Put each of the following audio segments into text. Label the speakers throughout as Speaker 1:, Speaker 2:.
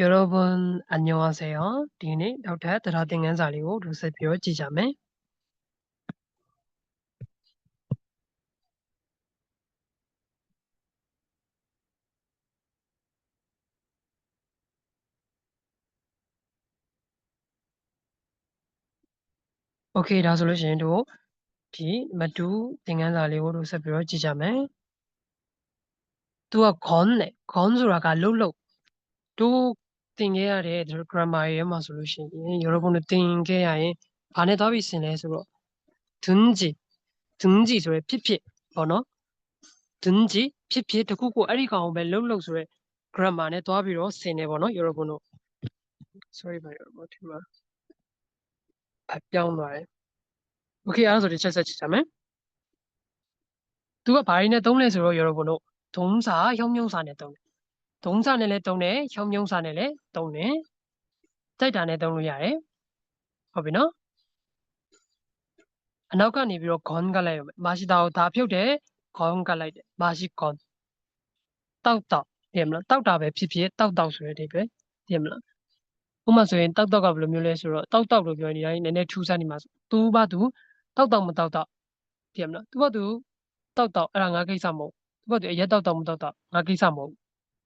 Speaker 1: 여러분 안녕하세 요. 디니 덕타 드라딩한 자리고 루스 비어 지자 매. 오케 이, 다 솔루션 도 디, 마두 딩한 자리고 루스 비어 지자 매. 두어 건 네. 건수라가 룰 룩. 두 တင်ခဲ့ရတဲ့ grammar ရဲ့မှာဆိုလို့ရှိရင် Europe နဲ့တင်ခဲ့ရရင်ဘာနဲ့သွားပြီးဆင်လဲဆိုတော့ dunji dunji ဆိုရယ်ဖြစ်ဖြစ်ပေါ့နော် dunji ဖြစ်ဖြစ်တခုခုအဲ့ဒီကောင်ကိုပဲလှုပ်လှုပ်ဆိုရယ် grammar နဲ့သွားပြီးတော့ဆင်တယ်ပေါ့နော် Europe တို့ sorry ပါ Europe ဒီမှာအပြောင်းသွားတယ် okay အဲ့ဒါဆိုဒီချက်ဆက်ကြည့်ရမယ်သူကဘာတွေနဲ့သုံးလဲဆိုတော့ Europe တို့ဒုံးစာရုံးရုံးစာနဲ့သုံးတယ် ဒုံးစာနဲ့လည်းသုံးတယ်ချုံမြုံစာနဲ့လည်းသုံးတယ်တိုက်တာနဲ့သုံးလို့ရတယ်ဟုတ်ပြီနော်အနောက်ကနေပြီးတော့ဂွန်ကလိုက်ရမယ်မာရှိတာကိုဒါဖြုတ်တယ်ဂွန်ကလိုက်တယ်မာရှိဂွန်တောက်တောက်တယ်မလားတောက်တာပဲဖြစ်ဖြစ်တောက်တောက်ဆိုတဲ့အဓိပ္ပာယ်တယ်မလားဥပမာဆိုရင်တောက်တောက်ကဘယ်လိုမျိုးလဲဆိုတော့တောက်တောက်လို့ပြောနေတိုင်းနည်းနည်းထူးဆန်းနေမှာဆိုသူဘာသူတောက်တောက်မတောက်တောက်တယ်မလားသူဘာသူတောက်တောက်အဲ့ဒါငါကိစ္စမဟုတ်သူဘာသူအရက်တောက်တောက်မတောက်တောက်ငါကိစ္စမဟုတ်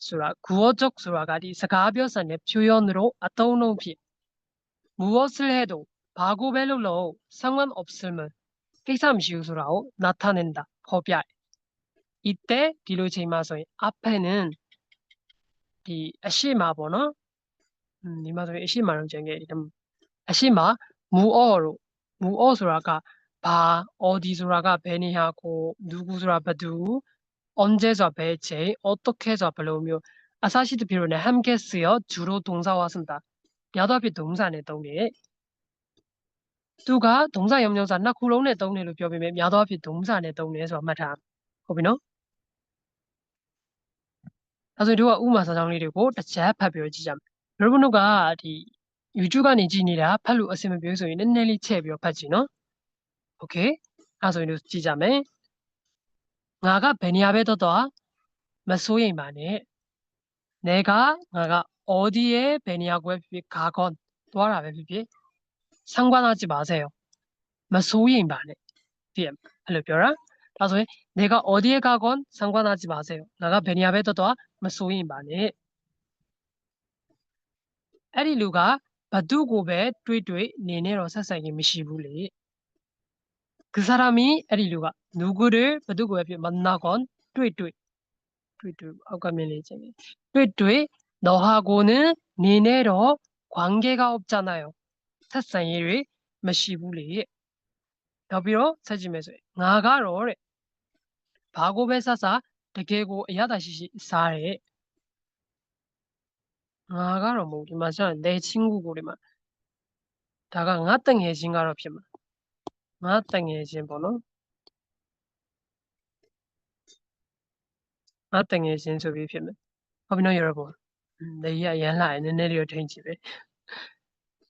Speaker 1: 수라, 구어적 수라가리 사가벼산의 표현으로 아떠오노비 무엇을 해도 바고벨로로 상관없음을 깨삼시우수라고 나타낸다. 법이알 이때 뒤로 제마소의 앞에는 이 아시마보나 음, 이마소의 시마는 정의 이름 아시마 무어로 무어수라가 바 어디수라가 베니하고 누구수라 바두 언제ဆိုတာဘယ်ချိန်어떻게ဆိုတာဘယ်လိုမျိုးအစရှိသဖြင့်နဲ့ 함께 쓰여 주로 동사와 쓴다 များသောအားဖြင့် 동사 နဲ့သုံးတယ်သူက 동사 형용사 နှစ်ခုလုံးနဲ့သုံးတယ်လို့ပြောပေမဲ့များသောအားဖြင့် 동사 နဲ့သုံးတယ်ဆိုတာမှတ်ထားဟုတ်ပြီနော်ဒါဆိုတို့ကဥမာစာကြောင်းလေးတွေကိုတစ်ချက်ဖတ်ပြီးကြည့်ကြမယ်။여러분တို့ကဒီ YouTube ကနေကြည့်နေတာဖတ်လို့အဆင်မပြေဆိုရင်နည်းနည်းလေးချဲ့ပြီးတော့ဖတ်ကြည့်နော်။ Okay အဲ့ဆိုရင်တို့ကြည့်ကြမယ်။ ငါကဘယ်နေရာပဲတော့တော့မစိုးရိမ်ပါနဲ့။내가ငါက 어디에ဘယ်နေရာကိုပဲဖြစ်ဖြစ်가건သွားတာပဲဖြစ်ဖြစ်상관하지 마세요. မစိုးရိမ်ပါနဲ့။ဒီအဲ့လိုပြောတာ။ဒါဆိုရင်내가 어디에 가건 상관하지 마세요. 나가 베니아 베더도မစိုးရင်ပါနဲ့အဲ့ဒီလူကဘသူ့ကိုပဲတွေးတွေးနေနဲ့တော့ဆက်ဆိုင်ရင်မရှိဘူးလေ 그 사람이 에리류가 누구를 누구에 만나건 뚜이뚜이. 뚜이뚜이. 아까 말했지 뚜이뚜이 너하고는 니네로 관계가 없잖아요. 사상 일이 마시부리. 더비로 사지면서 나가로래 바고베사사 대개고 야다시시 사래 나가로 뭐기마서 내 친구고리만 다가 나땅 해진가로 피만. Atenge jimbono. Atenge jin so bi pyemet. Hobino 여러분. 내 이야기는 라인을 내려 텐지베.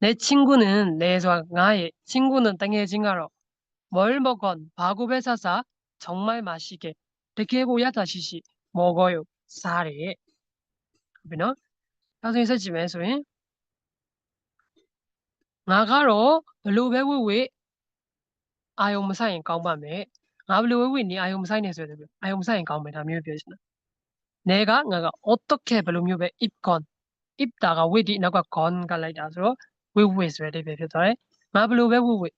Speaker 1: 내 친구는 내에서 나의 친구는 땅에 진가로 뭘 먹건 바구베 사사 정말 맛있게 대개고야 다시시 먹어요 사리. 그러나 나중에 서집에서 나가로 별로 배우위 အာယုံမဆိုင်ရင်ကောင်းပါမယ်ငါဘလို့ဝိဝိနေအာယုံမဆိုင်နေဆိုတယ်အာယုံမဆိုင်ရင်ကောင်းမယ်ဒါမျိုးပြောချင်တာ내가ငါက 어떻게ဘလို့မျိုးပဲ if gone if တာက with ဒီနောက်က gone ကလိုက်တာဆိုတော့ with with ဆိုတဲ့အိဗယ်ဖြစ်သွားတယ်ငါဘလို့ပဲဝိဝိ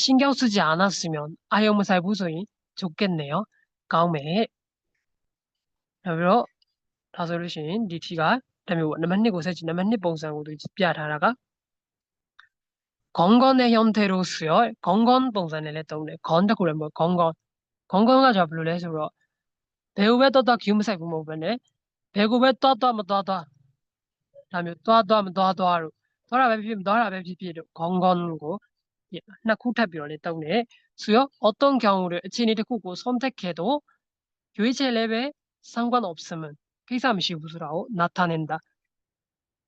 Speaker 1: 신경쓰지않았으면အာယုံမဆိုင်ဘူးဆိုရင်좋겠네요ကောင်းမယ်နောက်ပြီးတော့ဒါဆိုလို့ရှိရင်ဒီ t ကတမျိုးပေါ့နံပါတ်2ကိုဆက်ကြည့်နံပါတ်2ပုံစံကိုသူပြထားတာက 건건의 형태로 수혈 건건 봉사를 했던 우리 건다고래 뭐 건건. 건건가 잡을 해서 배우에 떠다 기움사 부모변에 배구에 떠다 뭐 떠다. 다음에 떠다 뭐 떠다로 떠라 배피면 떠라 배피피로 건건고. 나 쿠타비로 했던 우리 수요 어떤 경우를 진이 듣고 선택해도 교체 레벨 상관없음은 피삼시 우수라고 나타낸다.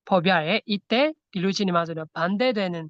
Speaker 1: 법야에 이때 빌루진이 맞으려 반대되는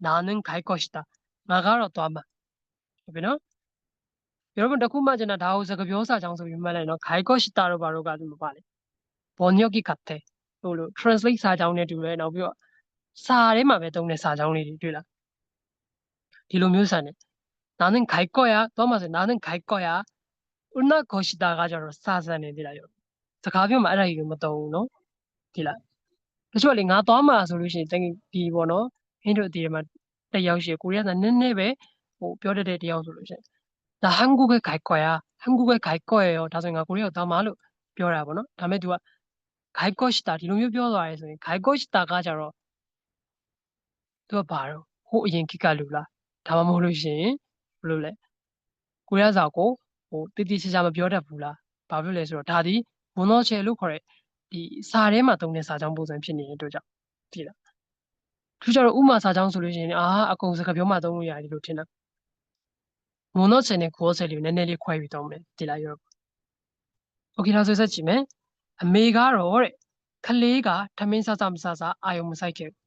Speaker 1: 나는 갈 것이다. 나가러 도와마. 그러면 여러분 다쿠마지나 다우서 그 묘사 장소 유말에 너 갈 것이다로 바로 가지고 말해. 번역이 같아. 이걸로 translate 사장에 두래 너 비워. စာထဲမှာပဲတုံးတဲ့စာကြောင်းလေးတွေတွေ့လားဒီလိုမျိုးစာနဲ့ 나는 갈 거야 또 맞아 나는 갈 거야 울나 것이다가 저로 사산에 되라요 စကားပြောမှာအဲ့ဒါကြီးကိုမတုံးဘူးနော်ဒီလားတချို့လေငါသွားမှာဆိုလို့ရှိရင်တကယ်ဒီပေါ့နော် ဟင်းတို့အတီးထဲမှာတယောက်ရှိကိုရီးယားကနည်းနည်းပဲဟိုပြောတတ်တဲ့တယောက်ဆိုလို့ရှိရင်ဒါဟန်ဂူကခိုက်ကွာဟန်ဂူကခိုက်ကွာရောဒါဆိုရင်ငါကိုရီးယားသားမလို့ပြောတာပေါ့နော်ဒါမဲ့ तू ကခိုက်ကော့ရှ်တာဒီလိုမျိုးပြောသွားရဲဆိုရင်ခိုက်ကော့ရှ်တာကကြတော့ तू ကဘာတော့ဟိုအရင်ကိကလူလားဒါမှမဟုတ်လို့ရှိရင်ဘယ်လိုလဲကိုရီးယားစာကိုဟိုတိတိကျကျမပြောတတ်ဘူးလားဘာဖြစ်လဲဆိုတော့ဒါဒီဘွန်တော့ချယ်လို့ခေါ်တဲ့ဒီစာထဲမှာတုံးတဲ့စာကြောင်းပုံစံဖြစ်နေတဲ့အတွက်ကြောင့်သိလား ထူးခြားတော့ဥမာစာချောင်းဆိုလို့ရှိရင်အာအကုန်စကားပြောမှသုံးလို့ရတယ်လို့ထင်တာ။ monosen နဲ့ cosen လေးကိုနည်းနည်းလေးခွဲပြီးသုံးမယ်ဒီလားရော။ Okay ဒါဆိုဆက်ကြည့်မယ်။အမေကတော့တဲ့ခလေးကထမင်းစားစားမစားစားအာယုံမဆိုင်ခဲ့ဘူး။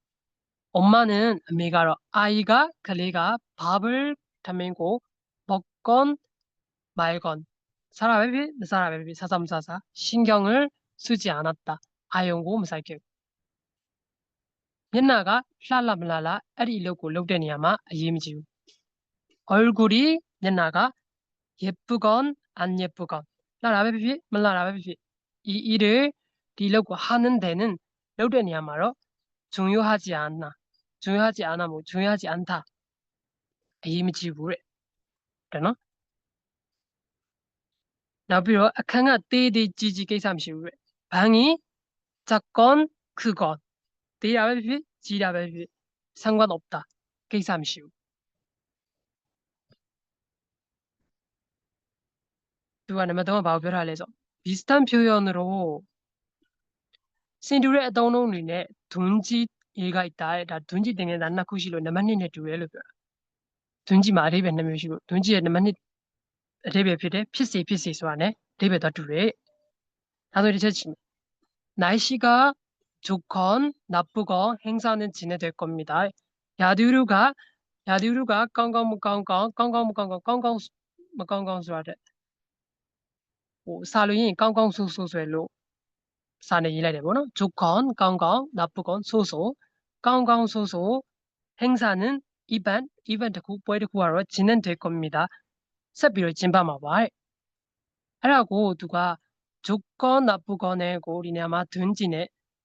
Speaker 1: 엄마는 아메가로 아이가 그레가 밥을 타면고 먹건 말건 사람에비 사람에비 사삼사사 신경을 쓰지 않았다. 아용고 무살게 옛나가 랄라블라라 에리려고 록데니아마 예미지우. 얼굴이 옛나가 예쁘건 안 예쁘건 라라베비 말라라베비 이 일을 리려고 하는 데는 록데니아마로 중요하지 않나. 중요하지 않아 뭐 중요하지 않다. 이미지 부래. 되나? နောက်ပြီးတော့ အခန်းကသေးသေးကြီးကြီးကိစ္စမရှိဘူးတဲ့။ဘန်းကြီး작건 크건 သေးတာပဲဖြစ်ဖြစ်ကြီးတာပဲဖြစ်ဖြစ် 상관없다. ကိစ္စမရှိဘူး။သူကနံပါတ်3ကဘာကိုပြောထားလဲဆို비슷한 표현으로 စင်တူတဲ့အသုံးအနှုန်းတွေနဲ့ 둔지 얘가 있다. 다 둔지 등에 난나쿠시로 나만니네 두엘로 벼. 둔지 마리베 나면시고 둔지에 나만니 레베 피데 피시 피시 소안에 레베 더 두레. 다들 이제 날씨가 좋건 나쁘건 행사는 진행될 겁니다. 야두루가 야두루가 깡깡무깡깡 깡깡무깡깡 깡깡무깡깡수아래 사루인 깡깡수소수엘로. 사는 일래레보는 좋건 깡깡 나쁘건 소소. 깡깡소소. 행사는 이반 이벤트 국보에 구하러 진행될 겁니다. 사비를 진밤아발 하라고 누가 좋건 나쁘건의 고리냐마 든지네.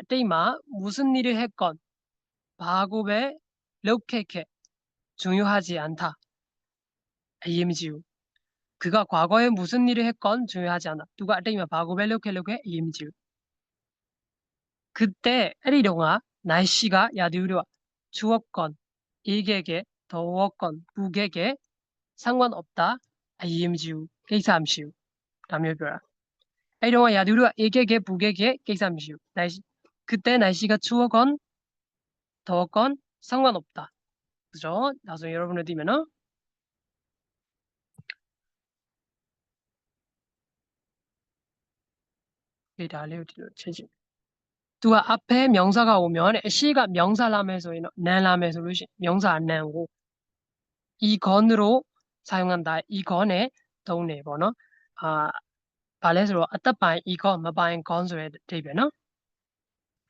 Speaker 1: အတိတ်မှာ무슨일을했건바고베록케케중요하지않다이해미지우그가과거에무슨일을했건중요하지않아누가어디마바고베록케록케이해미지우그때에리동아날씨가야디우리와추웠건 일개개, 더웠건, 무개개 상관없다. IMGU, 계삼시우. 라며벼라. 이동안 야두루가 일개개, 무개개, 계삼시우. 날씨, 그때 날씨가 추웠건 더웠건 상관없다. 그죠? 나중에 여러분을 들면은 두가 앞에 명사가 오면 시가 명사라면서 내라면서 명사 안 내고 이건으로 사용한다. 이건에 더운 네번어 아 발레스로 아따빠이 이건 마바인 뭐 건소에 대변어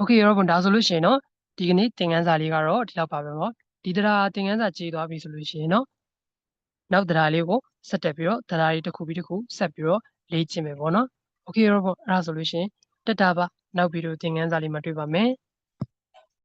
Speaker 1: Okay ရောကွန်ဒါဆိုလို့ရှိရင်နော်ဒီကနေ့သင်ခန်းစာလေးကတော့ဒီလောက်ပါပဲပေါ့ဒီတရားသင်ခန်းစာကြည်သွားပြီဆိုလို့ရှိရင်နော်နောက်တရားလေးကိုဆက်တက်ပြီးတော့တရားလေးတစ်ခုပြီးတစ်ခုဆက်ပြီးတော့လေ့ကျင့်မယ်ပေါ့နော် Okay ရောကွန်အဲ့ဒါဆိုလို့ရှိရင်တက်တာပါနောက်ဗီဒီယိုသင်ခန်းစာလေးမှာတွေ့ပါမယ်